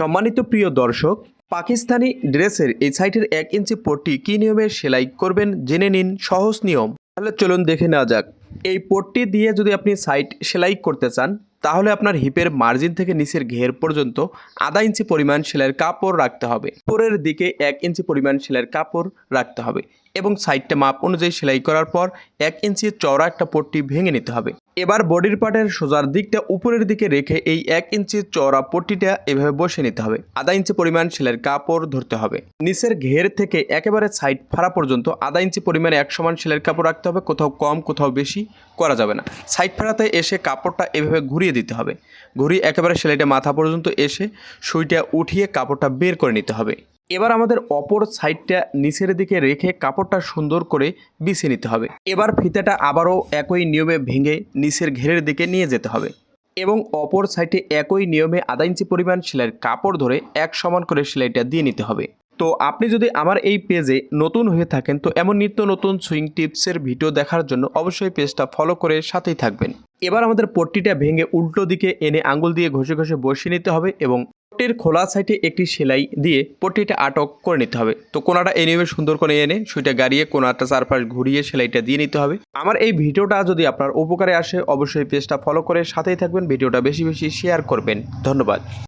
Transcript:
সম্মানিত প্রিয় দর্শক, পাকিস্তানি ড্রেসের এই সাইটের এক ইঞ্চি পট্টি কী নিয়মে সেলাই করবেন জেনে নিন সহজ নিয়ম। তাহলে চলুন দেখে নেওয়া যাক। এই পট্টি দিয়ে যদি আপনি সাইট সেলাই করতে চান তাহলে আপনার হিপের মার্জিন থেকে নিচের ঘের পর্যন্ত আধা ইঞ্চি পরিমাণ সেলাইয়ের কাপড় রাখতে হবে। উপরের দিকে এক ইঞ্চি পরিমাণ সেলাইয়ের কাপড় রাখতে হবে এবং সাইডটা মাপ অনুযায়ী সেলাই করার পর এক ইঞ্চি চওড়া একটা পট্টি ভেঙে নিতে হবে। এবার বডির পার্টের সোজার দিকটা উপরের দিকে রেখে এই এক ইঞ্চি চওড়া পট্টিটা এভাবে বসে নিতে হবে। আধা ইঞ্চি পরিমাণ সেলাইয়ের কাপড় ধরতে হবে। নিচের ঘের থেকে একেবারে সাইড ফাড়া পর্যন্ত আধা ইঞ্চি পরিমাণে এক সমান সেলাইয়ের কাপড় রাখতে হবে, কোথাও কম, কোথাও বেশি করা যাবে না। সাইড ফাড়াতে এসে কাপড়টা এভাবে ঘুরিয়ে দিতে হবে। ঘুরিয়ে একেবারে সেলাইটা মাথা পর্যন্ত এসে সুইটা উঠিয়ে কাপড়টা বের করে নিতে হবে। এবার আমাদের অপর সাইডটা নিচের দিকে রেখে কাপড়টা সুন্দর করে বিছিয়ে নিতে হবে। এবার ফিতাটা আবারও একই নিয়মে ভেঙে নিচের ঘেরের দিকে নিয়ে যেতে হবে। এবং অপর সাইডে একই নিয়মে আধা ইঞ্চি পরিমাণ সেলাইয়ের কাপড় ধরে এক সমান করে সেলাইটা দিয়ে নিতে হবে। তো আপনি যদি আমার এই পেজে নতুন হয়ে থাকেন, তো এমন নিত্য নতুন সুইং টিপসের ভিডিও দেখার জন্য অবশ্যই পেজটা ফলো করে সাথেই থাকবেন। এবার আমাদের পট্টিটা ভেঙে উল্টো দিকে এনে আঙ্গুল দিয়ে ঘষে ঘষে বসিয়ে নিতে হবে এবং পট্টির খোলা সাইডে একটি সেলাই দিয়ে পট্টিটা আটক করে নিতে হবে। তো কোনাটা নিয়মে সুন্দর করে এনে সুইটা গাড়িয়ে কোনাটা চারপাশ ঘুরিয়ে সেলাইটা দিয়ে নিতে হবে। আমার এই ভিডিওটা যদি আপনার উপকারে আসে, অবশ্যই পেজটা ফলো করে সাথেই থাকবেন, ভিডিওটা বেশি বেশি শেয়ার করবেন। ধন্যবাদ।